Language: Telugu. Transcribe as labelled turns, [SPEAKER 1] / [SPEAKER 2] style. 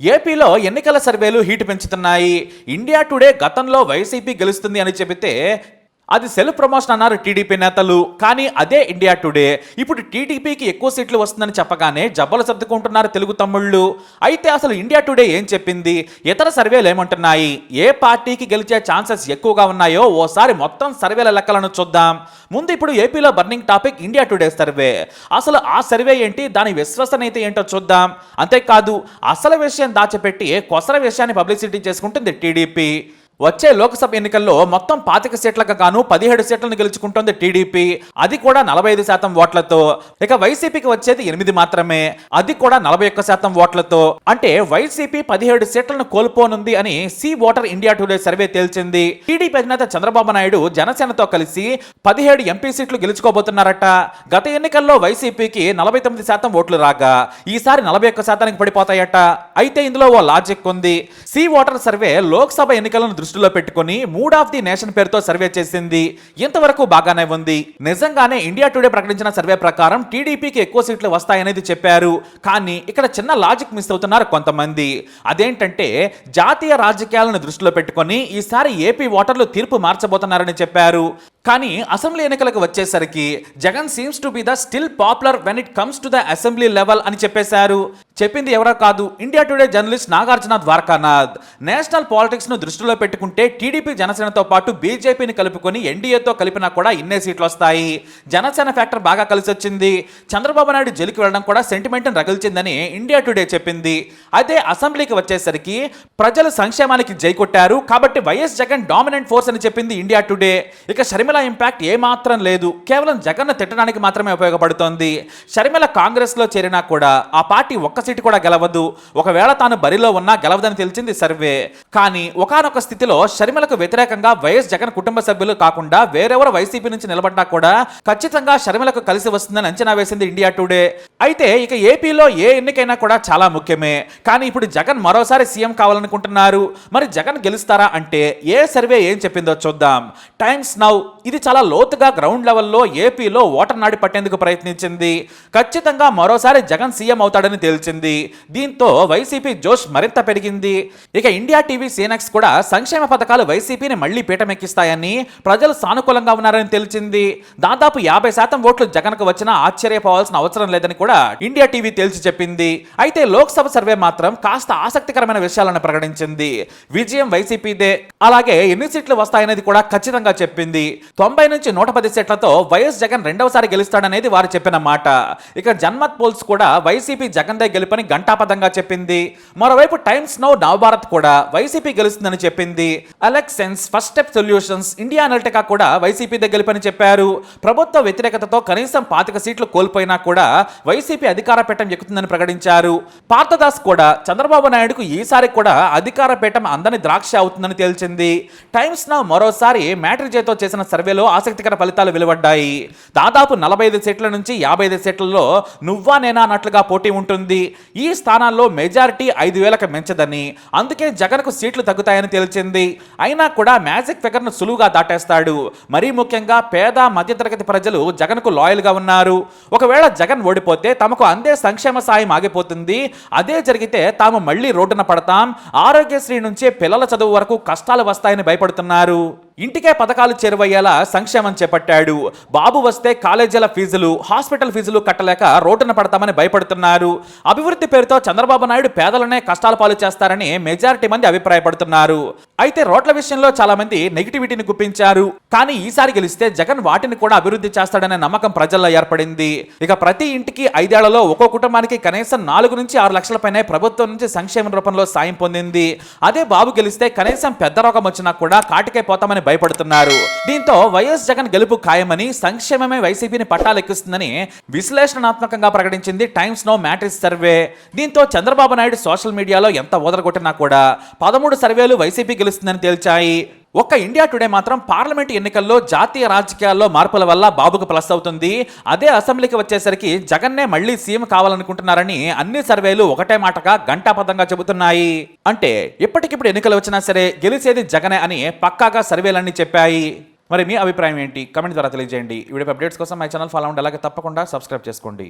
[SPEAKER 1] ఏపీలో ఎన్నికల సర్వేలు హీట్ పెంచుతున్నాయి. ఇండియా టుడే గతంలో వైసీపీ గెలుస్తుంది అని చెబితే అది సెల్ఫ్ ప్రమోషన్ అన్నారు టీడీపీ నేతలు. కానీ అదే ఇండియా టుడే. ఇప్పుడు టీడీపీకి ఎక్కువ సీట్లు వస్తుందని చెప్పగానే జబ్బలు సర్దుకుంటున్నారు తెలుగు తమ్ముళ్ళు. అయితే అసలు ఇండియా టుడే ఏం చెప్పింది? ఇతర సర్వేలు ఏమంటున్నాయి? ఏ పార్టీకి గెలిచే ఛాన్సెస్ ఎక్కువగా ఉన్నాయో ఓసారి మొత్తం సర్వేల లెక్కలను చూద్దాం. ముందు ఇప్పుడు ఏపీలో burning topic India today survey. అసలు ఆ సర్వే ఏంటి? దాని విశ్వసనీయత ఏంటో చూద్దాం. అంతేకాదు అసలు విషయం దాచిపెట్టి కొసర విషయాన్ని పబ్లిసిటీ చేసుకుంటుంది టీడీపీ? వచ్చే లోక్సభ ఎన్నికల్లో మొత్తం పాతిక సీట్లకు గాను పదిహేడు సీట్లను గెలుచుకుంటోంది టీడీపీ. అది కూడా నలభై ఐదు శాతం ఓట్లతో. ఇక వైసీపీకి వచ్చేది ఎనిమిది మాత్రమే. అది కూడా నలభై ఒక్క శాతం ఓట్లతో. అంటే వైసీపీ పదిహేడు సీట్లను కోల్పోనుంది అని C voter India today survey తేల్చింది. TDP అధినేత చంద్రబాబు నాయుడు జనసేనతో కలిసి పదిహేడు ఎంపీ సీట్లు గెలుచుకోబోతున్నారట. గత ఎన్నికల్లో వైసీపీకి నలభై తొమ్మిది శాతం ఓట్లు రాగా ఈసారి నలభై ఒక్క శాతానికి పడిపోతాయట. అయితే ఇందులో ఓ లాజిక్ ఉంది. సి ఓటర్ సర్వే లోక్సభ ఎన్నికలను దృష్టిలో పెట్టుకుని మూడ్ ఆఫ్ ది నేషన్ పేరుతో సర్వే చేసింది. ఇంతవరకు బాగానే ఉంది? నిజంగానే ఇండియా టుడే ప్రకటించిన సర్వే ప్రకారం టీడీపీకి ఎక్కువ సీట్లు వస్తాయనేది చెప్పారు. కానీ ఇక్కడ చిన్న లాజిక్ మిస్ అవుతున్నారు కొంతమంది. అదేంటంటే జాతీయ రాజకీయాలను దృష్టిలో పెట్టుకొని ఈసారి ఏపీ ఓటర్లు తీర్పు మార్చబోతున్నారని చెప్పారు. కానీ అసెంబ్లీ ఎన్నికలకు వచ్చేసరికి Jagan seems to be the still popular when it comes to the assembly level అని చెప్పేశారు. చెప్పింది ఎవరో కాదు. India today journalist Nagarjuna Dwarakanath. National పాలిటిక్స్ను దృష్టిలో పెట్టుకుంటే టీడీపీ జనసేనతో పాటు బీజేపీని కలుపుకొని ఎన్డీఏతో కలిపినా కూడా ఇన్నే సీట్లు వస్తాయి జనసేన ఫ్యాక్టర్ బాగా కలిసి వచ్చింది చంద్రబాబు నాయుడు జైలుకి వెళ్ళడం కూడా సెంటిమెంట్ రగిల్చిందని ఇండియా టుడే చెప్పింది. అయితే అసెంబ్లీకి వచ్చేసరికి ప్రజలు సంక్షేమానికి జై కొట్టారు. కాబట్టి వైఎస్ జగన్ డామినెంట్ ఫోర్స్ అని చెప్పింది ఇండియా టుడే. ఇక షర్మిల ఇంపాక్ట్ ఏమాత్రం లేదు. కేవలం జగన్ను తిట్టడానికి మాత్రమే ఉపయోగపడుతోంది. షర్మిల కాంగ్రెస్లో చేరినా కూడా ఆ పార్టీ ఒక్క సీటు కూడా గెలవదు. ఒకవేళ తాను బరిలో ఉన్నా గెలవదని తెలిసింది సర్వే. కానీ ఒకానొక స్థితిలో షర్మిలకు వ్యతిరేకంగా వైఎస్ జగన్ కుటుంబ సభ్యులు కాకుండా వేరెవరు వైసీపీ నుంచి నిలబడ్డా కూడా ఖచ్చితంగా షర్మిలకు కలిసి వస్తుందని అంచనా వేసింది ఇండియా టుడే. అయితే ఇక ఏపీలో ఏ ఎన్నికైనా కూడా చాలా ముఖ్యమే. కానీ ఇప్పుడు జగన్ మరోసారి సీఎం కావాలనుకుంటున్నారు. మరి జగన్ గెలుస్తారా అంటే ఏ సర్వే ఏం చెప్పిందో చూద్దాం. టైమ్స్ నౌ ఇది చాలా లోతుగా గ్రౌండ్ లెవెల్లో ఏపీలో ఓటర్ నాడి పట్టేందుకు ప్రయత్నించింది. ఖచ్చితంగా మరోసారి జగన్ సీఎం అవుతాడని తేల్చింది. దీంతో వైసీపీ జోష్ మరింత పెరిగింది. ఇక ఇండియా టీవీ సీనక్స్ కూడా సంక్షేమ పథకాలు వైసీపీని మళ్ళీ పీఠమెక్కిస్తాయని ప్రజలు సానుకూలంగా ఉన్నారని తెలిసింది దాదాపు యాభై శాతం ఓట్లు జగన్కు వచ్చినా ఆశ్చర్యపోవాల్సిన అవసరం లేదని కూడా ఇండియా టీవీ తేల్చి చెప్పింది. అయితే లోక్సభ సర్వే మాత్రం కాస్త ఆసక్తికరమైన విషయాలను ప్రకటించింది. విజయం వైసీపీదే. అలాగే ఎన్ని సీట్లు వస్తాయనేది కూడా ఖచ్చితంగా చెప్పింది. తొంభై నుంచి నూట పది సీట్లతో వైఎస్ జగన్ రెండవసారి గెలుస్తాడనేది వారు చెప్పిన మాట. ఇక జన్మత్ పోల్స్ కూడా వైసీపీ జగన్ దే గెలుపని ఘంటాపథంగా చెప్పింది. మరోవైపు టైమ్స్ నౌ నవభారత్ కూడా వైసీపీ గెలుస్తుందని చెప్పింది. అలెక్సెన్స్ first step solutions India analytica కూడా వైసీపీ గెలుపని చెప్పారు. ప్రభుత్వ వ్యతిరేకతతో కనీసం పాతిక సీట్లు కోల్పోయినా కూడా వైసీపీ అధికార పీఠం ఎక్కుతుందని ప్రకటించారు. పార్థదాస్ కూడా చంద్రబాబు నాయుడుకు ఈసారి కూడా అధికార పీఠం అందని ద్రాక్ష అవుతుందని తేల్చింది. టైమ్స్ నౌ మరోసారి మ్యాట్రిజేతో చేసిన సర్వేలో ఆసక్తికర ఫలితాలు వెలువడ్డాయి. దాదాపు నలభై ఐదు సీట్ల నుంచి యాభై ఐదు సీట్లలో నువ్వా నేనా అన్నట్లుగా పోటీ ఉంటుంది. ఈ స్థానాల్లో మెజారిటీ ఐదు వేలకు మించదని అందుకే జగన్కు సీట్లు తగ్గుతాయని తేల్చింది. అయినా కూడా మ్యాజిక్ ఫిగర్ను సులువుగా దాటేస్తాడు. మరీ ముఖ్యంగా పేద మధ్యతరగతి ప్రజలు జగన్కు లాయల్గా ఉన్నారు. ఒకవేళ జగన్ ఓడిపోతే తమకు అందే సంక్షేమ సాయం ఆగిపోతుంది. అదే జరిగితే తాము మళ్ళీ రోడ్డున పడతాం. ఆరోగ్యశ్రీ నుంచే పిల్లల చదువు వరకు కష్టాలు వస్తాయని భయపడుతున్నారు. ఇంటికే పథకాలు చేరువయ్యేలా సంక్షేమం చేపట్టాడు. బాబు వస్తే కాలేజీల ఫీజులు హాస్పిటల్ ఫీజులు కట్టలేక రోడ్డున పడతామని భయపడుతున్నారు. అభివృద్ధి పేరుతో చంద్రబాబు నాయుడు పేదలనే కష్టాల పాలు చేస్తారని మెజారిటీ మంది అభిప్రాయపడుతున్నారు. అయితే రోడ్ల విషయంలో చాలా మంది నెగిటివిటీని గుప్పించారు. కానీ ఈసారి గెలిస్తే జగన్ వాటిని కూడా అభివృద్ధి చేస్తాడనే నమ్మకం ప్రజల్లో ఏర్పడింది. ఇక ప్రతి ఇంటికి ఐదేళ్ళలో ఒక్కో కుటుంబానికి కనీసం నాలుగు నుంచి ఆరు లక్షల ప్రభుత్వం నుంచి సంక్షేమ రూపంలో సాయం పొందింది. అదే బాబు గెలిస్తే కనీసం పెద్ద రోగం వచ్చినా కూడా కాటికే పోతామని భయపడుతున్నారు. దీంతో వైఎస్ జగన్ గెలుపు ఖాయమని సంక్షేమమే వైసీపీని పట్టాలెక్కిస్తుందని విశ్లేషణాత్మకంగా ప్రకటించింది టైమ్స్ నో మ్యాట్రిక్స్ సర్వే. దీంతో చంద్రబాబు నాయుడు సోషల్ మీడియాలో ఎంత ఓదరగొట్టినా కూడా పదమూడు సర్వేలు వైసీపీ గెలుస్తుందని తేల్చాయి. ఒక్క ఇండియా టుడే మాత్రం పార్లమెంట్ ఎన్నికల్లో జాతీయ రాజకీయాల్లో మార్పుల వల్ల బాబుకు ప్లస్ అవుతుంది. అదే అసెంబ్లీకి వచ్చేసరికి జగన్నే మళ్ళీ సీఎం కావాలనుకుంటున్నారని అన్ని సర్వేలు ఒకటే మాటగా గంటాపదంగా చెబుతున్నాయి. అంటే ఇప్పటికిప్పుడు ఎన్నికలు వచ్చినా సరే గెలిచేది జగనే అని పక్కాగా సర్వేలన్నీ చెప్పాయి. మరి మీ అభిప్రాయం ఏంటి? కమెంట్ ద్వారా తెలియజేయండి. వీడియో అప్డేట్స్ కోసం మై ఛానల్ ఫాలో అవ్వండి. అలాగే తప్పకుండా సబ్స్క్రైబ్ చేసుకోండి.